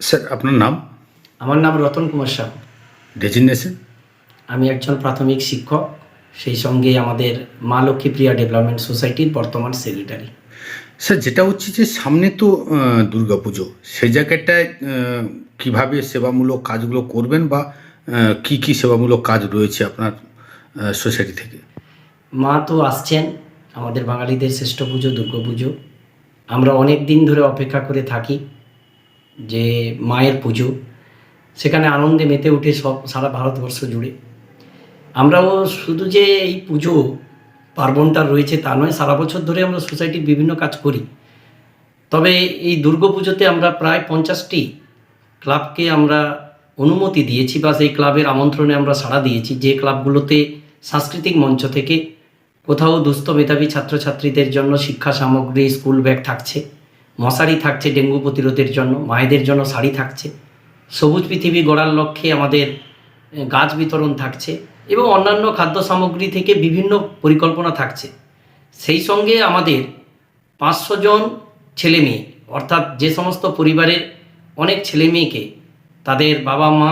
Sir আপনার নাম? আমার নাম রতন কুমার সাহু। ডেজিগনেশন আমি একজন প্রাথমিক শিক্ষক সেই সঙ্গে আমাদের মা লক্ষ্মী প্রিয়া ডেভেলপমেন্ট সোসাইটির বর্তমান সেক্রেটারি। স্যার যেটা হচ্ছে যে সামনে তো আহ, দুর্গাপুজো। সেই জায়গাটায় কীভাবে সেবামূলক কাজগুলো করবেন বা কি কি সেবামূলক কাজ রয়েছে আপনার সোসাইটি থেকে? মা তো আসছেন আমাদের বাঙালিদের শ্রেষ্ঠ পুজো দুর্গা পুজো। আমরা অনেক দিন ধরে অপেক্ষা করে থাকি। যে মায়ের পুজো, সেখানে আনন্দে মেতে উঠে সব সারা ভারতবর্ষ জুড়ে। আমরাও শুধু যে এই পুজো পার্বণটা রয়েছে তা নয়, সারা বছর ধরে আমরা সোসাইটির বিভিন্ন কাজ করি। তবে এই দুর্গা পুজোতে আমরা প্রায় পঞ্চাশটি ক্লাবকে আমরা অনুমতি দিয়েছি বা সেই ক্লাবের আমন্ত্রণে আমরা সাড়া দিয়েছি। যে ক্লাবগুলোতে সাংস্কৃতিক মঞ্চ থেকে কোথাও দুস্থ মেধাবী ছাত্রছাত্রীদের জন্য শিক্ষা সামগ্রী, স্কুল ব্যাগ থাকছে। মশারি থাকছে ডেঙ্গু প্রতিরোধের জন্য, মায়েদের জন্য শাড়ি থাকছে। সবুজ পৃথিবী গড়ার লক্ষ্যে আমাদের গাছ বিতরণ থাকছে এবং অন্যান্য খাদ্য সামগ্রী থেকে বিভিন্ন পরিকল্পনা থাকছে। সেই সঙ্গে আমাদের পাঁচশো জন ছেলে মেয়ে, অর্থাৎ যে সমস্ত পরিবারের অনেক ছেলে মেয়েকে তাদের বাবা মা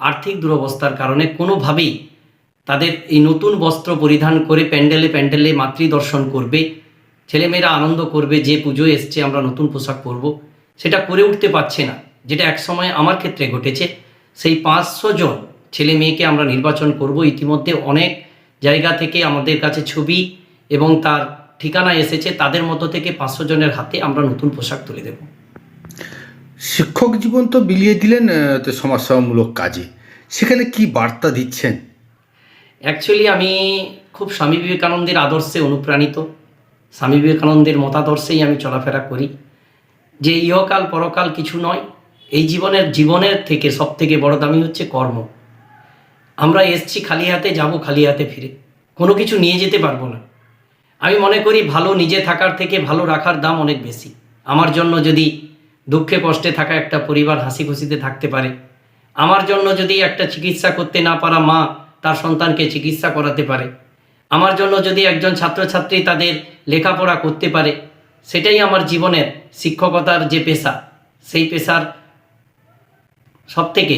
আর্থিক দুরবস্থার কারণে কোনোভাবেই তাদের এই নতুন বস্ত্র পরিধান করে প্যান্ডেলে প্যান্ডেলে মাতৃদর্শন করবে ছেলেমেয়েরা আনন্দ করবে যে পুজো এসছে আমরা নতুন পোশাক পরব সেটা করে উঠতে পারছে না। যেটা একসময় আমার ক্ষেত্রে ঘটেছে সেই পাঁচশো জন ছেলে মেয়েকে আমরা নির্বাচন করব। ইতিমধ্যে অনেক জায়গা থেকে আমাদের কাছে ছবি এবং তার ঠিকানা এসেছে তাদের মধ্যে থেকে পাঁচশো জনের হাতে আমরা নতুন পোশাক তুলে দেব। শিক্ষক জীবন তো বিলিয়ে দিলেন সমাজসেবামূলক কাজে। সেখানে কি বার্তা দিচ্ছেন? অ্যাকচুয়ালি আমি খুব স্বামী বিবেকানন্দের আদর্শে অনুপ্রাণিত। স্বামী বিবেকানন্দের মতাদর্শেই আমি চলাফেরা করি। যে ইহকাল পরকাল কিছু নয়, এই জীবনের জীবনের থেকে সব থেকে বড় দামি হচ্ছে কর্ম। আমরা এসছি খালি হাতে, যাব খালি হাতে ফিরে। কোনো কিছু নিয়ে যেতে পারব না। আমি মনে করি ভালো নিজে থাকার থেকে ভালো রাখার দাম অনেক বেশি। আমার জন্য যদি দুঃখে কষ্টে থাকা একটা পরিবার হাসি খুশিতে থাকতে পারে। আমার জন্য যদি একটা চিকিৎসা করতে না পারা মা তার সন্তানকে চিকিৎসা করাতে পারে। আমার জন্য যদি একজন ছাত্রছাত্রী তাদের লেখাপড়া করতে পারে, সেটাই আমার জীবনের শিক্ষকতার যে পেশা, সেই পেশার সব থেকে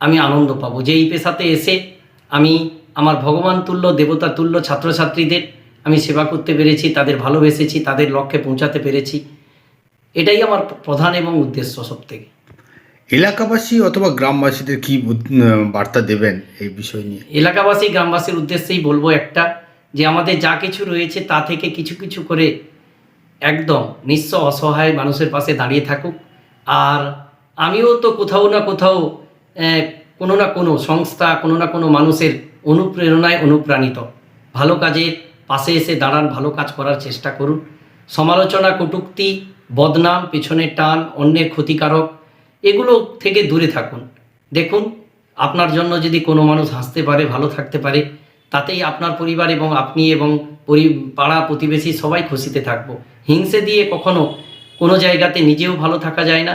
আমি আনন্দ পাবো। যে এই পেশাতে এসে আমি আমার ভগবান তুল্য, দেবতা তুল্য ছাত্রছাত্রীদের আমি সেবা করতে পেরেছি, তাদের ভালোবেসেছি, তাদের লক্ষ্যে পৌঁছাতে পেরেছি, এটাই আমার প্রধান এবং উদ্দেশ্য সব থেকে এলাকাবাসী অথবা গ্রামবাসীদের কি বার্তা দেবেন এই বিষয় নিয়ে? এলাকাবাসী, গ্রামবাসীর উদ্দেশ্যেই বলব একটা, যে আমাদের যা কিছু রয়েছে তা থেকে কিছু কিছু করে একদম নিঃস্ব অসহায় মানুষের পাশে দাঁড়িয়ে থাকুক। আর আমিও তো কোথাও না কোথাও কোনো না কোনো সংস্থা, কোনো না কোনো মানুষের অনুপ্রেরণায় অনুপ্রাণিত। ভালো কাজের পাশে এসে দাঁড়ান, ভালো কাজ করার চেষ্টা করুন। সমালোচনা, কটূক্তি, বদনাম পেছনের টান, অন্যের ক্ষতিকারক এগুলো থেকে দূরে থাকুন। দেখুন, আপনার জন্য যদি কোনো মানুষ হাসতে পারে, ভালো থাকতে পারে, তাতেই আপনার পরিবার এবং আপনি এবং পাড়া প্রতিবেশী সবাই খুশিতে থাকব। হিংসে দিয়ে কখনো কোনো জায়গাতে নিজেও ভালো থাকা যায় না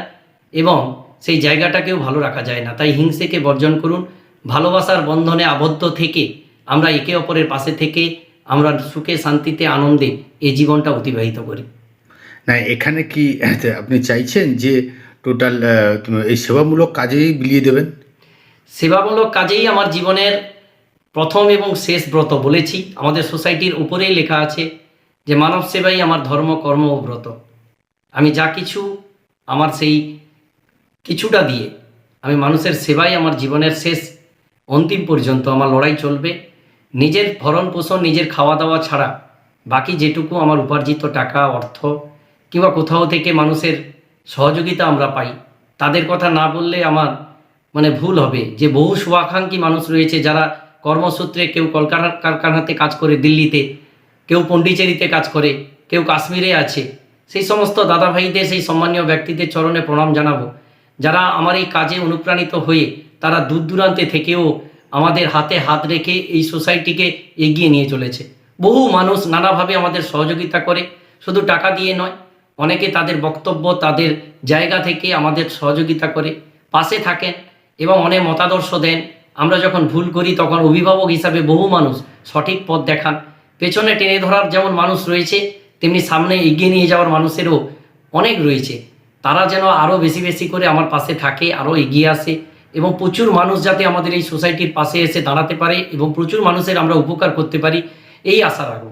এবং সেই জায়গাটাকেও ভালো রাখা যায় না। তাই হিংসেকে বর্জন করুন। ভালোবাসার বন্ধনে আবদ্ধ থেকে আমরা একে অপরের পাশে থেকে আমরা সুখে, শান্তিতে, আনন্দে এই জীবনটা অতিবাহিত করি। না, এখানে কি আপনি চাইছেন যে টোটাল এই সেবামূলক কাজেই বিলিয়ে দেবেন? সেবামূলক কাজেই আমার জীবনের প্রথম এবং শেষ ব্রত বলেছি। আমাদের সোসাইটির উপরেই লেখা আছে যে, মানব সেবাই আমার ধর্ম, কর্ম ও ব্রত। আমি যা কিছু আমার সেই কিছুটা দিয়ে, আমি মানুষের সেবাই আমার জীবনের শেষ, অন্তিম পর্যন্ত আমার লড়াই চলবে। নিজের ভরণ পোষণ, নিজের খাওয়া দাওয়া ছাড়া বাকি যেটুকু আমার উপার্জিত টাকা, অর্থ কিংবা কোথাও থেকে মানুষের সহযোগিতা আমরা পাই। তাদের কথা না বললে আমার মানে ভুল হবে। যে বহু শুভাকাঙ্ক্ষী মানুষ রয়েছে যারা কর্মসূত্রে কেউ কলকারখানা, কারখানাতে কাজ করে, দিল্লিতে, কেউ পন্ডিচেরিতে কাজ করে, কেউ কাশ্মীরে আছে। সেই সমস্ত দাদা ভাইদের সেই সম্মানীয় ব্যক্তিদের চরণে প্রণাম জানাব। যারা আমার এই কাজে অনুপ্রাণিত হয়ে তারা দূর দূরান্তে থেকেও আমাদের হাতে হাত রেখে এই সোসাইটিকে এগিয়ে নিয়ে চলেছে। বহু মানুষ নানাভাবে আমাদের সহযোগিতা করে। শুধু টাকা দিয়ে নয় অনেকে তাদের বক্তব্য তাদের জায়গা থেকে আমাদের সহযোগিতা করে পাশে থাকেন এবং অনেক মতাদর্শ দেন। আমরা যখন ভুল করি, তখন অভিভাবক হিসাবে বহু মানুষ সঠিক পথ দেখান। পেছনে টেনে ধরার যেমন মানুষ রয়েছে, তেমনি সামনে এগিয়ে নিয়ে যাওয়ার মানুষেরও অনেক রয়েছে। তারা যেন আরও বেশি বেশি করে আমার পাশে থাকে আরও এগিয়ে আসে এবং প্রচুর মানুষ যাতে আমাদের এই সোসাইটির পাশে এসে দাঁড়াতে পারে এবং প্রচুর মানুষের আমরা উপকার করতে পারি, এই আশা রাখব।